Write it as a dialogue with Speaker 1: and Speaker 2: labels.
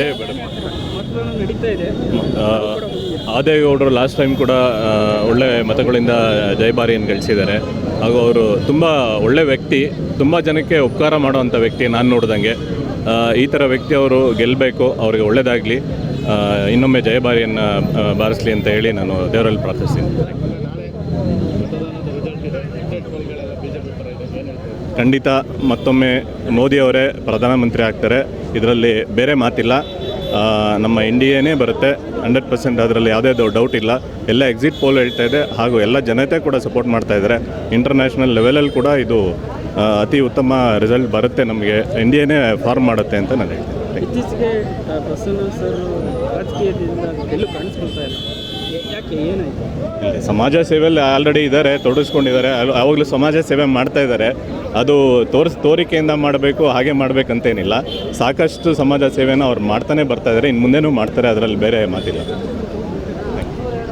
Speaker 1: ಏ ಗೌಡರು ಆದೇಗೌಡರು last time ಕೂಡ ಒಳ್ಳೆ ಮತಗಳಿಂದ ಜಯಭಾರಿಯನ್ನು ಗಳಿಸಿದ್ದಾರೆ. ಹಾಗೂ ಅವರು ತುಂಬ ಒಳ್ಳೆ ವ್ಯಕ್ತಿ, ತುಂಬ ಜನಕ್ಕೆ ಉಪಕಾರ ಮಾಡುವಂಥ ವ್ಯಕ್ತಿ ನಾನು ನೋಡ್ದಂಗೆ. ಈ ಥರ ವ್ಯಕ್ತಿ ಅವರು ಗೆಲ್ಲಬೇಕು ಅವರಿಗೆ ಒಳ್ಳೆಯದಾಗಲಿ ಇನ್ನೊಮ್ಮೆ ಜಯಭಾರಿಯನ್ನು ಬಾರಿಸಲಿ ಅಂತ ಹೇಳಿ ನಾನು ದೇವರಲ್ಲಿ ಪ್ರಾರ್ಥಿಸ್ತೀನಿ. ಖಂಡಿತ ಮತ್ತೊಮ್ಮೆ ಮೋದಿಯವರೇ ಪ್ರಧಾನಮಂತ್ರಿ ಆಗ್ತಾರೆ. ಇದರಲ್ಲಿ ಬೇರೆ ಮಾತಿಲ್ಲ. ನಮ್ಮ ಎನೇ ಬರುತ್ತೆ. ಹಂಡ್ರೆಡ್ ಪರ್ಸೆಂಟ್ ಅದರಲ್ಲಿ ಯಾವುದೇ ಡೌಟ್ ಇಲ್ಲ. ಎಲ್ಲ ಎಕ್ಸಿಟ್ ಪೋಲ್ ಹೇಳ್ತಾ ಇದೆ. ಹಾಗೂ ಎಲ್ಲ ಜನತೆ ಕೂಡ ಸಪೋರ್ಟ್ ಮಾಡ್ತಾ ಇದ್ದಾರೆ. ಇಂಟರ್ನ್ಯಾಷನಲ್ ಲೆವೆಲಲ್ಲಿ ಕೂಡ ಇದು ಅತಿ ಉತ್ತಮ ರಿಸಲ್ಟ್ ಬರುತ್ತೆ ನಮಗೆ. ಇಂಡಿಯಾನೇ ಫಾರ್ಮ್ ಮಾಡುತ್ತೆ ಅಂತ ನಾನು ಹೇಳ್ತೀನಿ.
Speaker 2: ಯಾಕೆ
Speaker 1: ಸಮಾಜ ಸೇವೆಯಲ್ಲಿ ಆಲ್ರೆಡಿ ಇದ್ದಾರೆ ತೊಡಗಿಸ್ಕೊಂಡಿದ್ದಾರೆ. ಅಲ್- ಸಮಾಜ ಸೇವೆ ಮಾಡ್ತಾ ಇದ್ದಾರೆ. ಅದು ತೋರಿಸ್, ತೋರಿಕೆಯಿಂದ ಮಾಡಬೇಕು, ಹಾಗೆ ಮಾಡಬೇಕಂತೇನಿಲ್ಲ. ಸಾಕಷ್ಟು ಸಮಾಜ ಸೇವೆನ ಅವ್ರು ಮಾಡ್ತಾನೆ ಬರ್ತಾ ಇದ್ದಾರೆ ಇನ್ನು ಮುಂದೆನೂ ಮಾಡ್ತಾರೆ, ಅದರಲ್ಲಿ ಬೇರೆ ಮಾತಿಲ್ಲ.